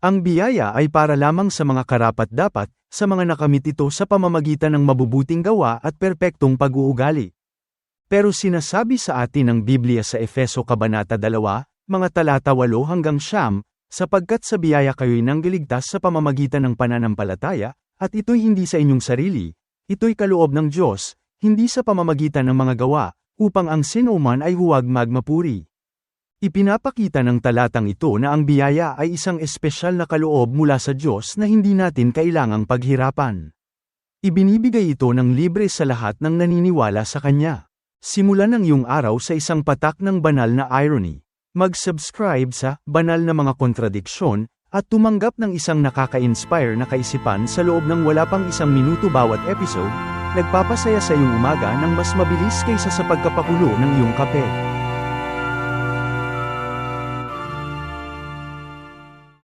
Ang biyaya ay para lamang sa mga karapat-dapat, sa mga nakamit ito sa pamamagitan ng mabubuting gawa at perpektong pag-uugali. Pero sinasabi sa atin ng Biblia sa Efeso Kabanata 2, mga talata 8 hanggang siyam, sapagkat sa biyaya kayo'y nanggiligtas sa pamamagitan ng pananampalataya, at ito'y hindi sa inyong sarili, ito'y kaloob ng Diyos, hindi sa pamamagitan ng mga gawa, upang ang sinuman ay huwag magmapuri. Ipinapakita ng talatang ito na ang biyaya ay isang espesyal na kaloob mula sa Diyos na hindi natin kailangang paghirapan. Ibinibigay ito ng libre sa lahat ng naniniwala sa Kanya. Simulan ang iyong araw sa isang patak ng banal na irony. Mag-subscribe sa Banal na Mga Kontradiksyon at tumanggap ng isang nakaka-inspire na kaisipan sa loob ng wala pang isang minuto bawat episode, nagpapasaya sa iyong umaga ng mas mabilis kaysa sa pagkapakulo ng iyong kape.